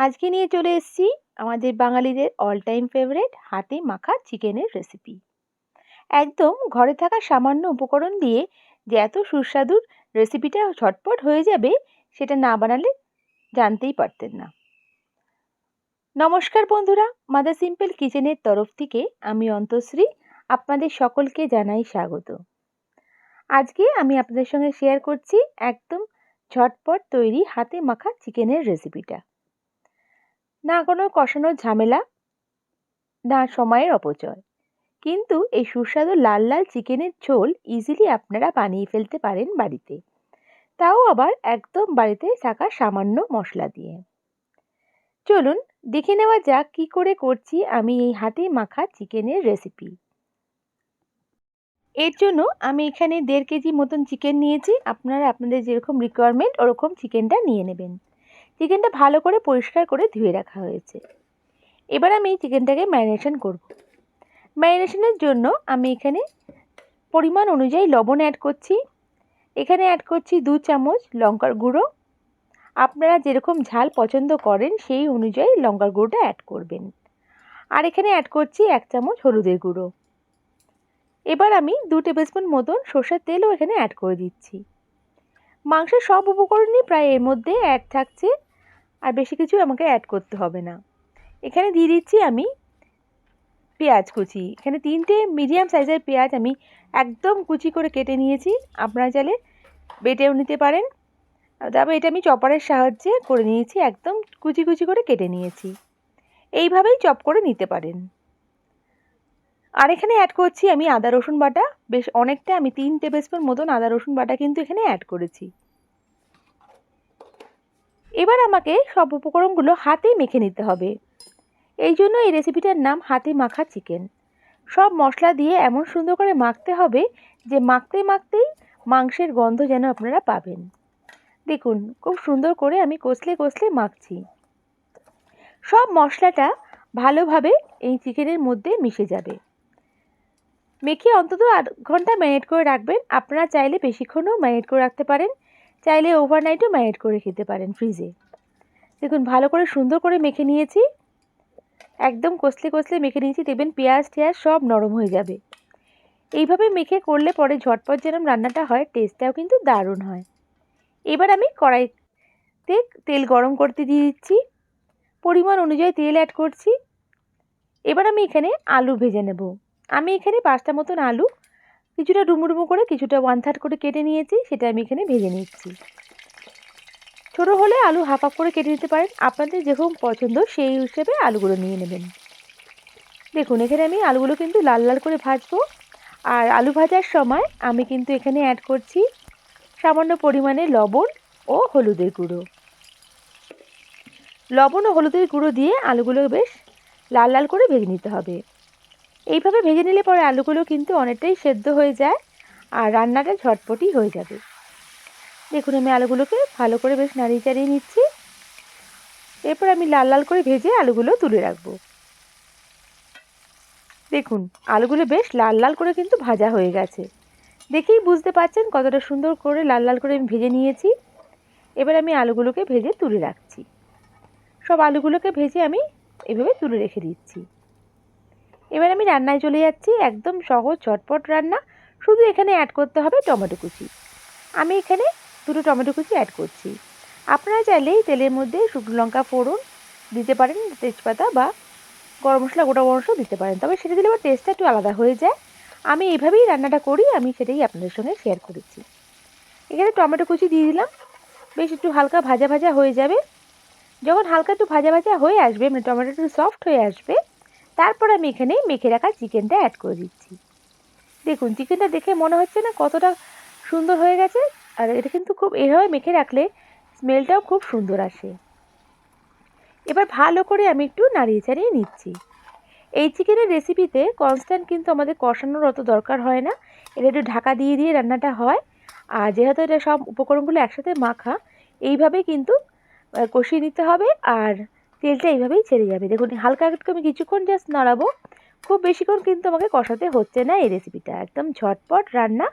আজকে নিয়ে চলে এসেছি আমাদের বাঙালিদের অল টাইম ফেভারেট হাতে মাখা চিকেনের রেসিপি একদম ঘরে থাকা সামান্য উপকরণ দিয়ে যে এত সুস্বাদুর রেসিপিটা ঝটপট হয়ে যাবে সেটা না বানালে জানতেই পারতেন না। নমস্কার বন্ধুরা মাদার সিম্পল কিচেনের তরফ থেকে আমি অন্তশ্রী আপনাদের সকলকে জানাই স্বাগত। আজকে আমি আপনাদের সঙ্গে শেয়ার করছি একদম ঝটপট তৈরি হাতে মাখা চিকেনের রেসিপিটা না কোনো কষানোর ঝামেলা, না সময়ের অপচয়। কিন্তু এই সুস্বাদু লাল লাল চিকেনের ঝোল ইজিলি আপনারা বানিয়ে ফেলতে পারেন বাড়িতে। তাও আবার একদম বাড়িতে থাকা সামান্য মশলা দিয়ে। চলুন দেখে নেওয়া যাক কি করে করছি আমি এই হাতে মাখা চিকেনের রেসিপি এর জন্য আমি এখানে দেড় কেজি মতন চিকেন নিয়েছি। আপনারা আপনাদের যেরকম রিকোয়ারমেন্ট ওরকম চিকেনটা নিয়ে নেবেন। চিকেনটা ভালো করে পরিষ্কার করে ধুয়ে রাখা হয়েছে। এবার আমি চিকেনটাকে ম্যারিনেশন করব। ম্যারিনেশনের জন্য আমি এখানে পরিমাণ অনুযায়ী লবণ অ্যাড করছি। এখানে অ্যাড করছি দু চামচ লঙ্কার গুঁড়ো। আপনারা যেরকম ঝাল পছন্দ করেন সেই অনুযায়ী লঙ্কার গুঁড়োটা অ্যাড করবেন। আর এখানে অ্যাড করছি এক চামচ হলুদের গুঁড়ো। এবার আমি দু টেবিল স্পুন মতন সর্ষের তেলও এখানে অ্যাড করে দিচ্ছি। মাংসের সব উপকরণই প্রায় এর মধ্যে অ্যাড থাকছে। আর বেশি কিছু আমাকে অ্যাড করতে হবে না। এখানে দিয়ে দিচ্ছি আমি পেঁয়াজ কুচি। এখানে তিনটে মিডিয়াম সাইজের পেঁয়াজ আমি একদম কুচি করে কেটে নিয়েছি। আপনারা চাইলে বেটেও নিতে পারেন। তবে এটা আমি চপারের সাহায্যে করে নিয়েছি, একদম কুচি কুচি করে কেটে নিয়েছি। এইভাবেই চপ করে নিতে পারেন। আর এখানে অ্যাড করছি আমি আদা রসুন বাটা। বেশ অনেকটা আমি তিন টেবিল স্পুন মতন আদা রসুন বাটা কিন্তু এখানে অ্যাড করেছি। এবার আমাকে সব উপকরণগুলো হাতে মেখে নিতে হবে। এই জন্য এই রেসিপিটার নাম হাতে মাখা চিকেন সব মশলা দিয়ে এমন সুন্দর করে মাখতে হবে যে মাখতে মাখতেই মাংসের গন্ধ যেন আপনারা পাবেন। দেখুন, খুব সুন্দর করে আমি কষলে কষলে মাখছি। সব মশলাটা ভালোভাবে এই চিকেনের মধ্যে মিশে যাবে। মেখে অন্তত আধ ঘণ্টা ম্যারিনেট করে রাখবেন। আপনারা চাইলে বেশিক্ষণও ম্যারিনেট করে রাখতে পারেন। চাইলে ওভারনাইটও ম্যারিনেট করে খেতে পারেন ফ্রিজে দেখুন, ভালো করে সুন্দর করে মেখে নিয়েছি। একদম কষলে কষলে মেখে নিয়েছি, দেখবেন পেঁয়াজ টেয়াজ সব নরম হয়ে যাবে। এইভাবে মেখে করলে পরে ঝটপট যেরকম রান্নাটা হয় টেস্টটাও কিন্তু দারুণ হয়। এবার আমি কড়াইতে তেল গরম করতে দিয়ে দিচ্ছি। পরিমাণ অনুযায়ী তেল অ্যাড করছি। এবার আমি এখানে আলু ভেজে নেব। আমি এখানে পাঁচটা মতন আলু কিছুটা ডুমো করে, কিছুটা ওয়ান থার্ড করে কেটে নিয়েছি, সেটা আমি এখানে ভেজে নিচ্ছি। ছোটো হলে আলু হাফ হাফ করে কেটে নিতে পারেন। আপনাদের যেরকম পছন্দ, সেই হিসেবে আলুগুলো নিয়ে নেবেন। দেখুন, এখানে আমি আলুগুলো কিন্তু লাল লাল করে ভাজবো। আর আলু ভাজার সময় আমি কিন্তু এখানে অ্যাড করছি সামান্য পরিমাণে লবণ ও হলুদের গুঁড়ো। লবণ ও হলুদের গুঁড়ো দিয়ে আলুগুলো বেশ লাল লাল করে ভেজে নিতে হবে। এইভাবে ভেজে নিলে পরে আলুগুলো কিন্তু অনেকটাই সেদ্ধ হয়ে যায় আর রান্নাটা ঝটপটই হয়ে যাবে। দেখুন, আমি আলুগুলোকে ভালো করে বেশ নাড়িয়ে চাড়িয়ে নিচ্ছি। এরপর আমি লাল লাল করে ভেজে আলুগুলো তুলে রাখব। দেখুন, আলুগুলো বেশ লাল লাল করে কিন্তু ভাজা হয়ে গেছে। দেখেই বুঝতে পারছেন কতটা সুন্দর করে লাল লাল করে আমি ভেজে নিয়েছি। এবার আমি আলুগুলোকে ভেজে তুলে রাখছি। সব আলুগুলোকে ভেজে আমি এভাবে তুলে রেখে দিচ্ছি। এবার আমি রান্নায় চলে যাচ্ছি, একদম সহজ, ঝটপট রান্না। শুধু এখানে অ্যাড করতে হবে টমেটো কুচি। আমি এখানে দুটো টমেটো কুচি অ্যাড করছি। আপনারা চাইলেই তেলের মধ্যে শুকনো লঙ্কা ফোড়ন দিতে পারেন, তেজপাতা বা গরম মশলা, গোটা মশলা দিতে পারেন। তবে সেটা দিলে আবার টেস্টটা একটু আলাদা হয়ে যায়। আমি এইভাবেই রান্নাটা করি, আমি সেটাই আপনাদের সঙ্গে শেয়ার করেছি। এখানে টমেটো কুচি দিয়ে দিলাম। বেশ একটু হালকা ভাজা ভাজা হয়ে যাবে। যখন হালকা একটু ভাজা ভাজা হয়ে আসবে মানে টমেটো একটু সফট হয়ে আসবে তারপর আমি এখানে মেখে রাখা চিকেনটা অ্যাড করে দিচ্ছি। দেখুন চিকেনটা দেখে মনে হচ্ছে না কতটা সুন্দর হয়ে গেছে, আর এটা কিন্তু খুব এভাবে মেখে রাখলে স্মেলটাও খুব সুন্দর আসে। এবার ভালো করে আমি একটু নাড়িয়ে চাড়িয়ে নিচ্ছি। এই চিকেনের রেসিপিতে কনস্ট্যান্ট কিন্তু আমাদের কষানোর অত দরকার হয় না। এটা একটু ঢাকা দিয়ে দিয়ে রান্নাটা হয়, আর যেহেতু এটা সব উপকরণগুলো একসাথে মাখা এইভাবেই কিন্তু কষিয়ে নিতে হবে, আর তেলটা এইভাবেই ছেড়ে যাবে। দেখুন, হালকা একটু আমি কিছুক্ষণ জাস্ট নাড়াবো। খুব বেশিক্ষণ কিন্তু আমাকে কষাতে হচ্ছে না এই রেসিপিটা একদম ঝটপট রান্না।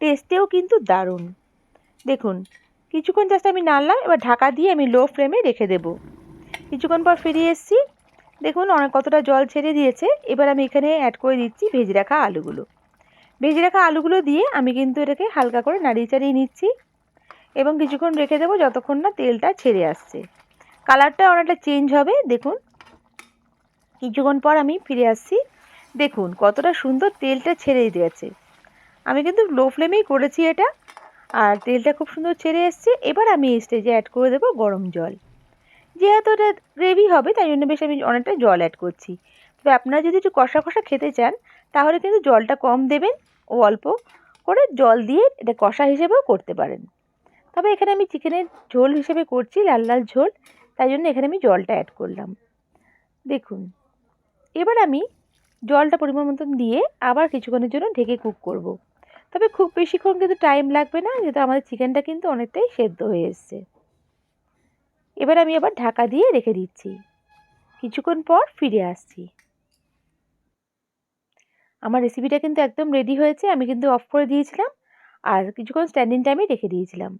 টেস্টেও কিন্তু দারুণ। দেখুন, কিছুক্ষণ জাস্ট আমি নাড়লাম, এবার ঢাকা দিয়ে আমি লো ফ্লেমে রেখে দেব। কিছুক্ষণ পর ফিরে এসেছি। দেখুন, অনেক কতটা জল ছেড়ে দিয়েছে। এবার আমি এখানে অ্যাড করে দিচ্ছি ভেজে রাখা আলুগুলো। ভেজে রাখা আলুগুলো দিয়ে আমি কিন্তু এটাকে হালকা করে নাড়িয়ে চাড়িয়ে নিচ্ছি। এবং কিছুক্ষণ রেখে দেবো যতক্ষণ না তেলটা ছেড়ে আসছে। কালারটা অনেকটা চেঞ্জ হবে, দেখুন। কিছুক্ষণ পর আমি ফিরে আসছি। দেখুন, কতটা সুন্দর তেলটা ছেড়ে দিয়েছে আমি কিন্তু লো ফ্লেমেই করেছি এটা, আর তেলটা খুব সুন্দর ছেড়ে এসছে। এবার আমি স্টেজে অ্যাড করে দেবো গরম জল। যেহেতু এটা গ্রেভি হবে, তাই জন্য বেশ আমি অনেকটা জল অ্যাড করছি। তবে আপনারা যদি একটু কষা কষা খেতে চান, তাহলে কিন্তু জলটা কম দেবেন। ও অল্প করে জল দিয়ে এটা কষা হিসেবেও করতে পারেন। তবে এখানে আমি চিকেনের ঝোল হিসেবে করছি, লাল লাল ঝোল। তাই জন্য এখানে আমি জলটা অ্যাড করলাম। দেখুন, এবার আমি জলটা পরিমাণ মতন দিয়ে আবার কিছুক্ষণের জন্য ঢেকে কুক করব। তবে খুব বেশিক্ষণ কিন্তু টাইম লাগবে না, যেহেতু আমাদের চিকেনটা কিন্তু অনেকটাই সেদ্ধ হয়ে এসছে। এবার আমি আবার ঢাকা দিয়ে রেখে দিচ্ছি। কিছুক্ষণ পর ফিরে আসছি। আমার রেসিপিটা কিন্তু একদম রেডি হয়েছে, আমি কিন্তু অফ করে দিয়েছিলাম, আর কিছুক্ষণ স্ট্যান্ডিং টাইমে রেখে দিয়েছিলাম।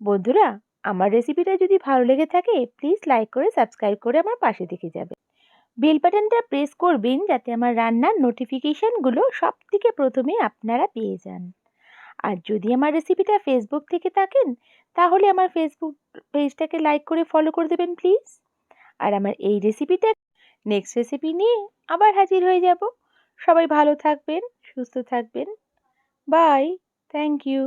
বন্ধুরা আমার রেসিপিটা যদি ভালো লেগে থাকে প্লিজ লাইক করে সাবস্ক্রাইব করে আমার পাশে থেকে যাবে। বেল বাটনটা প্রেস করবেন যাতে আমার রান্নার নোটিফিকেশানগুলো সব থেকে প্রথমে আপনারা পেয়ে যান। আর যদি আমার রেসিপিটা ফেসবুক থেকে থাকেন, তাহলে আমার ফেসবুক পেজটাকে লাইক করে ফলো করে দেবেন প্লিজ আর আমার এই রেসিপিটা নেক্সট রেসিপি নিয়ে আবার হাজির হয়ে যাব। সবাই ভালো থাকবেন, সুস্থ থাকবেন। Bye thank you